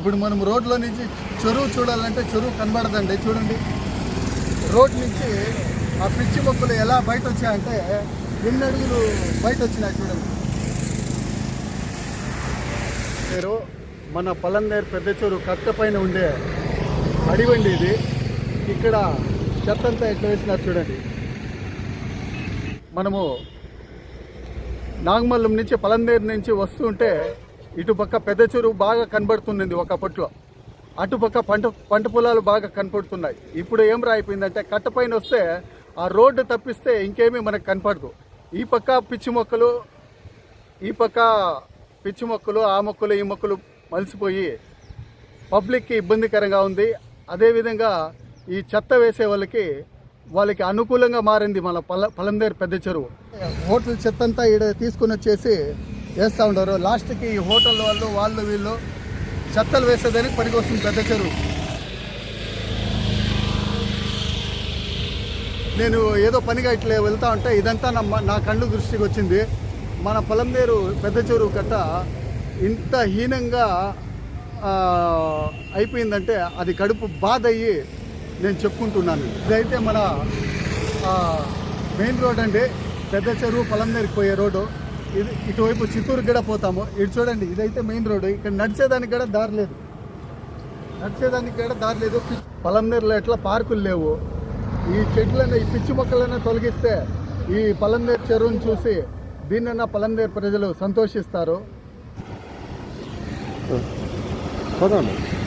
ఇప్పుడు మనం రోడ్లో నుంచి చెరువు చూడాలంటే చెరువు కనబడదండి చూడండి. రోడ్ నుంచి ఆ పిచ్చి మొక్కలు ఎలా బయట వచ్చాయంటే ఎన్ని అడుగులు బయట వచ్చినాయి చూడండి. మీరు మన పలందేరు పెద్ద చెరువు కట్ట పైన ఉండే అడివండి ఇది. ఇక్కడ చెత్తంతా ఎట్లా వేసినారు చూడండి. మనము నాగమల్లం నుంచి పలందేరు నుంచి వస్తుంటే ఇటుపక్క పెద్ద చెరువు బాగా కనబడుతుంది ఒకప్పట్లో. అటుపక్క పంట పంట పొలాలు బాగా కనపడుతున్నాయి. ఇప్పుడు ఏం రాయిపోయిందంటే కట్టపైన వస్తే ఆ రోడ్డు తప్పిస్తే ఇంకేమీ మనకు కనపడదు. ఈ పక్క పిచ్చి మొక్కలు ఈ పక్క పిచ్చి మొక్కలు ఆ మొక్కలు ఈ మొక్కలు మలిసిపోయి పబ్లిక్కి ఇబ్బందికరంగా ఉంది. అదేవిధంగా ఈ చెత్త వేసే వాళ్ళకి వాళ్ళకి అనుకూలంగా మారింది మన పల పలందేరు పెద్ద చెరువు. హోటల్ చెత్త అంతా ఈడ తీసుకుని వచ్చేసి వేస్తూ ఉంటారు లాస్ట్కి ఈ హోటల్ వాళ్ళు వాళ్ళు వీళ్ళు చెత్తలు వేసేదానికి పనికి వస్తుంది పెద్ద చెరువు. నేను ఏదో పనిగా ఇట్లా వెళ్తా ఉంటే ఇదంతా నా నా కళ్ళు దృష్టికి వచ్చింది. మన పొలందేరు పెద్ద చెరువు కట్ట ఇంత హీనంగా అయిపోయిందంటే అది కడుపు బాధ అయ్యి నేను చెప్పుకుంటున్నాను. ఇదైతే మన మెయిన్ రోడ్ అండి. పెద్ద చెరువు పొలందేరికి పోయే రోడ్డు. ఇది ఇటువైపు చిత్తూరు కూడా పోతాము. ఇటు చూడండి ఇదైతే మెయిన్ రోడ్డు ఇక్కడ నడిచేదానికి కూడా దారి లేదు. నడిచేదానికి కూడా దారి లేదు. పి- పలంనేరులో ఎట్లా పార్కులు లేవు. ఈ చెట్లన్నీ ఈ పిచ్చి మొక్కలన్నా తొలగిస్తే ఈ పలందేరు చెరువును చూసి దీన్నన్నా పలందేరు ప్రజలు సంతోషిస్తారు. పోదాము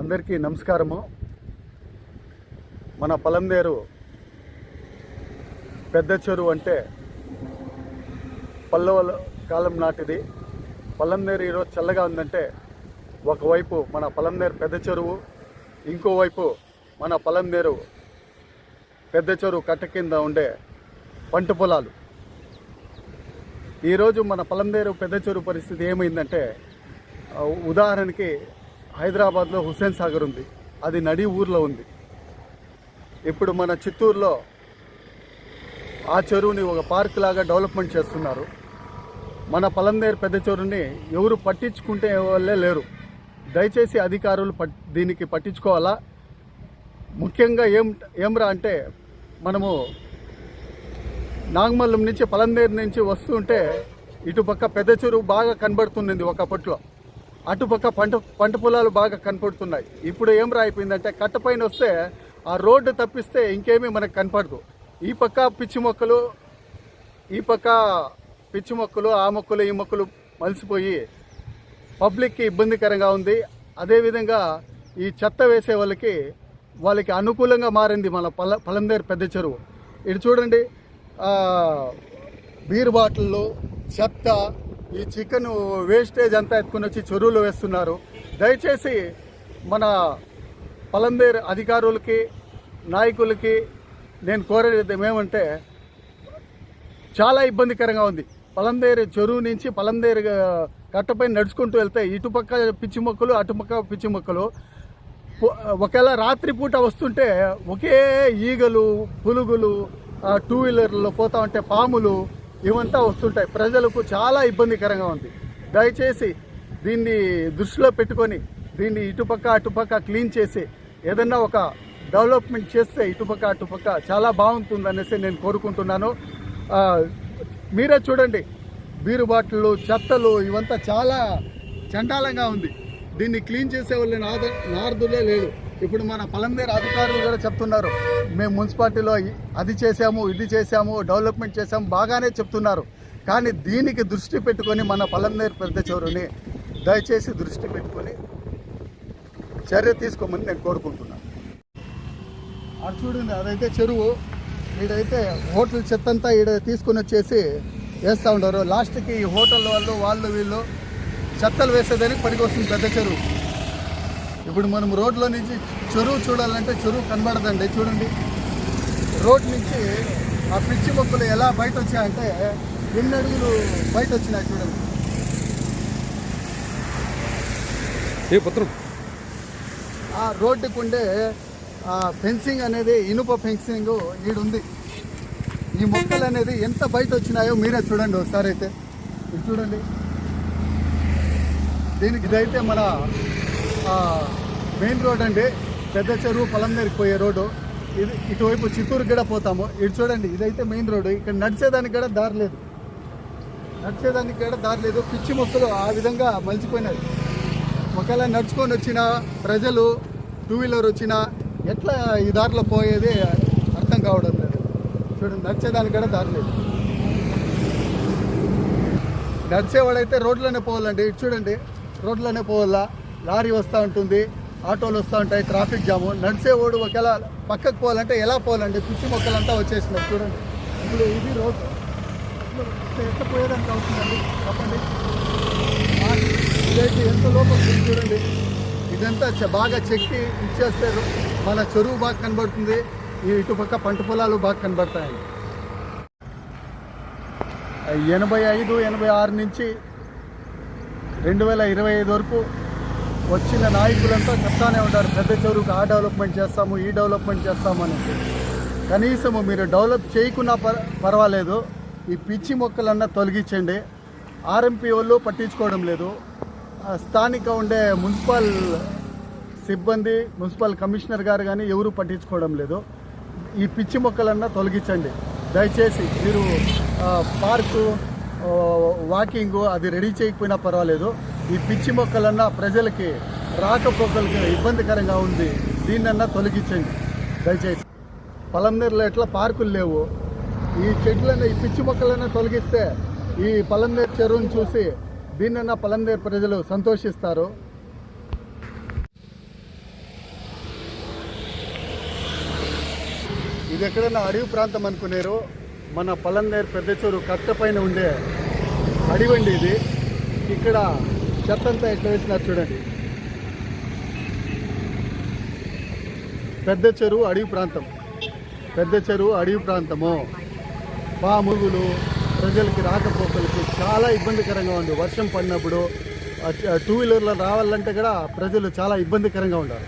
అందరికీ నమస్కారము. మన పలందేరు పెద్ద చెరువు అంటే పల్లవల కాలం నాటిది. పలందేరు ఈరోజు చల్లగా ఉందంటే ఒకవైపు మన పలందేరు పెద్ద చెరువు ఇంకోవైపు మన పలందేరు పెద్ద చెరువు కట్ట కింద ఉండే పంట పొలాలు. ఈరోజు మన పలందేరు పెద్ద చెరువు పరిస్థితి ఏమైందంటే ఉదాహరణకి హైదరాబాద్లో హుస్సేన్ సాగర్ ఉంది. అది నడి ఊర్లో ఉంది. ఇప్పుడు మన చిత్తూరులో ఆ చెరువుని ఒక పార్క్ లాగా డెవలప్మెంట్ చేస్తున్నారు. మన పలందేరు పెద్ద చెరువుని ఎవరు పట్టించుకుంటే వాళ్ళే లేరు. దయచేసి అధికారులు పట్ దీనికి పట్టించుకోవాలా? ముఖ్యంగా ఏం ఏమ్రా అంటే మనము నాగమల్లం నుంచి పలందేరు నుంచి వస్తుంటే ఇటుపక్క పెద్ద చెరువు బాగా కనబడుతుంది ఒకప్పట్లో. అటుపక్క పంట పంట పొలాలు బాగా కనపడుతున్నాయి. ఇప్పుడు ఏం రాయిపోయిందంటే కట్టపైన వస్తే ఆ రోడ్డు తప్పిస్తే ఇంకేమీ మనకు కనపడదు. ఈ పక్క పిచ్చి మొక్కలు ఈ పక్క పిచ్చి మొక్కలు ఆ మొక్కలు ఈ మొక్కలు మలిసిపోయి పబ్లిక్కి ఇబ్బందికరంగా ఉంది. అదేవిధంగా ఈ చెత్త వేసే వాళ్ళకి వాళ్ళకి అనుకూలంగా మారింది మన పల పలందేరు పెద్ద చెరువు. ఇటు చూడండి బీర్ బాటిళ్ళు చెత్త ఈ చికెన్ వేస్టేజ్ అంతా ఎత్తుకుని వచ్చి చెరువులో వేస్తున్నారు. దయచేసి మన పలందేరు అధికారులకి నాయకులకి నేను కోరేది ఏమంటే చాలా ఇబ్బందికరంగా ఉంది. పలంబేరు చెరువు నుంచి పలంబేరు కట్టపై నడుచుకుంటూ వెళ్తే ఇటుపక్క పిచ్చి మొక్కలు అటుపక్క పిచ్చి మొక్కలు. ఒకవేళ రాత్రిపూట వస్తుంటే ఒకే ఈగలు పులుగులు టూ వీలర్లో పోతా ఉంటే పాములు ఇవంతా వస్తుంటాయి. ప్రజలకు చాలా ఇబ్బందికరంగా ఉంది. దయచేసి దీన్ని దృష్టిలో పెట్టుకొని దీన్ని ఇటుపక్క అటుపక్క క్లీన్ చేసి ఏదన్నా ఒక డెవలప్మెంట్ చేస్తే ఇటుపక్క అటుపక్క చాలా బాగుంటుంది అనేసి నేను కోరుకుంటున్నాను. మీరే చూడండి. బీరు బాటిళ్ళు చెత్తలు ఇవంతా చాలా చండాలంగా ఉంది. దీన్ని క్లీన్ చేసే వాళ్ళు నార్దులే లేదు ఇప్పుడు మన పలందేరు అధికారులు కూడా చెప్తున్నారు. మేము మున్సిపాలిటీలో అది చేసాము ఇది చేసాము డెవలప్మెంట్ చేసాము బాగానే చెప్తున్నారు. కానీ దీనికి దృష్టి పెట్టుకొని మన పలందేరు పెద్ద చెరువుని దయచేసి దృష్టి పెట్టుకొని చర్య తీసుకోమని నేను కోరుకుంటున్నాను. అది చూడండి అదైతే చెరువు. ఈడైతే హోటల్ చెత్తంతా ఈడ తీసుకుని వచ్చేసి వేస్తూ ఉండరు లాస్ట్కి ఈ హోటల్ వాళ్ళు వాళ్ళు వీళ్ళు చెత్తలు వేసేదానికి పనికి వస్తుంది పెద్ద చెరువు. ఇప్పుడు మనం రోడ్లో నుంచి చెరువు చూడాలంటే చెరువు కనబడదండి చూడండి. రోడ్ నుంచి ఆ పిచ్చి మొక్కలు ఎలా బయట వచ్చాయంటే ఎన్ని అడుగులు బయట వచ్చినాయి చూడండి. ఏ పత్రం? ఆ రోడ్డుకు ఉండే ఆ ఫెన్సింగ్ అనేది ఇనుప ఫెన్సింగ్ ఈడుంది ఈ మొక్కలు అనేది ఎంత బయట వచ్చినాయో మీరే చూడండి ఒకసారి అయితే. ఇది చూడండి. దీనికి ఇదైతే మన మెయిన్ రోడ్ అండి. పెద్ద చెరువు పొలందేరికి పోయే రోడ్డు. ఇది ఇటువైపు చిత్తూరు కూడా పోతాము. ఇటు చూడండి ఇదైతే మెయిన్ రోడ్డు ఇక్కడ నడిచేదానికి కూడా దారి లేదు. నడిచేదానికి కూడా దారి లేదు. పిచ్చి మొక్కలు ఆ విధంగా మలిచిపోయినాయి. ఒకవేళ నడుచుకొని వచ్చిన ప్రజలు టూ వీలర్ వచ్చినా ఎట్లా ఈ దారిలో పోయేది అర్థం కావడం లేదు. చూడండి నడిచేదానికి కూడా దారి లేదు. నడిచేవాడైతే రోడ్లోనే పోవాలండి. ఇటు చూడండి రోడ్లోనే పోవాలా? లారీ వస్తూ ఉంటుంది ఆటోలు వస్తూ ఉంటాయి ట్రాఫిక్ జాము. నడిచేవాడు ఒకవేళ పక్కకు పోవాలంటే ఎలా పోవాలండి? పిచ్చి మొక్కలంతా వచ్చేసినాయి చూడండి. ఇప్పుడు ఇది రోడ్డు ఇట్లా ఎట్లా పోయేదానికి అవుతుందండి? చెప్పండి. ఇదైతే ఎంత లోపల చూడండి. ఇదంతా చ- బాగా చెక్కి ఇచ్చేస్తారు మన చెరువు బాగా కనబడుతుంది. ఈ ఇటుపక్క పంట పొలాలు బాగా కనబడతాయి. ఎనభై ఐదు ఎనభై ఆరు నుంచి రెండు వేల ఇరవై ఐదు వరకు వచ్చిన నాయకులంతా చెప్తానే ఉంటారు పెద్ద చెరువుకు ఆ డెవలప్మెంట్ చేస్తాము ఈ డెవలప్మెంట్ చేస్తాము కనీసము మీరు డెవలప్ చేయకున్నా పర్ పర్వాలేదు ఈ పిచ్చి మొక్కలన్నా తొలగించండి. ఆర్ఎంపీ వాళ్ళు పట్టించుకోవడం లేదు. స్థానిక ఉండే మున్సిపల్ సిబ్బంది మున్సిపల్ కమిషనర్ గారు కానీ ఎవరు పట్టించుకోవడం లేదు. ఈ పిచ్చి మొక్కలన్నా తొలగించండి. దయచేసి మీరు పార్కు వాకింగ్ అది రెడీ చేయకపోయినా పర్వాలేదు. ఈ పిచ్చి మొక్కలన్నా ప్రజలకి రాకపోకలకి ఇబ్బందికరంగా ఉంది. దీన్నన్నా తొలగించండి. దయచేసి. పలంనేరులో ఎట్లా పార్కులు లేవు. ఈ చెట్లన్నా ఈ పిచ్చి మొక్కలన్నా తొలగిస్తే ఈ పలంనేరు చెరువును చూసి దీన్నన్నా పలంనేరు ప్రజలు సంతోషిస్తారు. ఇది ఎక్కడైనా అడవి ప్రాంతం అనుకునేరు. మన పలంనేరు పెద్ద చెరువు కట్ట పైన ఉండే అడివండి ఇది. ఇక్కడ చెత్త అంతా ఎట్లా వేసినారు చూడండి. పెద్ద చెరువు అడవి ప్రాంతం. పెద్ద చెరువు అడవి ప్రాంతము. పాముగులు ప్రజలకి రాకపోకలకి చాలా ఇబ్బందికరంగా ఉంది. వర్షం పడినప్పుడు ఆ టూ వీలర్లో రావాలంటే కూడా ప్రజలు చాలా ఇబ్బందికరంగా ఉండాలి.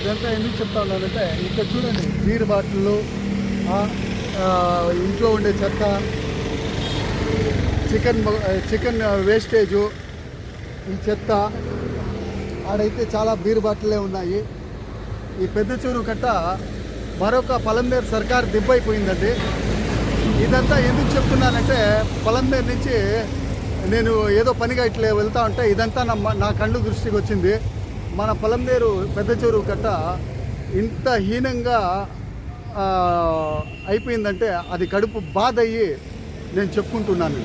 ఇదంతా ఎందుకు చెప్తా ఉన్నానంటే ఇక్కడ చూడండి బీర్ బాటిళ్ళు ఇంట్లో ఉండే చెత్త చికెన్ చికెన్ వేస్టేజు ఈ చెత్త ఆడైతే చాలా బీర్ బాటిల్లే ఉన్నాయి. ఈ పెద్ద చూరు కట్ట మరొక పలంబేర్ సర్కార్ దిబ్బైపోయిందండి. ఇదంతా ఎందుకు చెప్తున్నానంటే పలంబేర్ నుంచి నేను ఏదో పనిగా ఇట్లా వెళ్తా ఉంటే ఇదంతా నా నా కళ్ళు దృష్టికి వచ్చింది మన పొలందేరు పెద్ద చెరువు కట్ట ఇంత హీనంగా అయిపోయిందంటే అది కడుపు బాధ అయ్యి నేను చెప్పుకుంటున్నాను.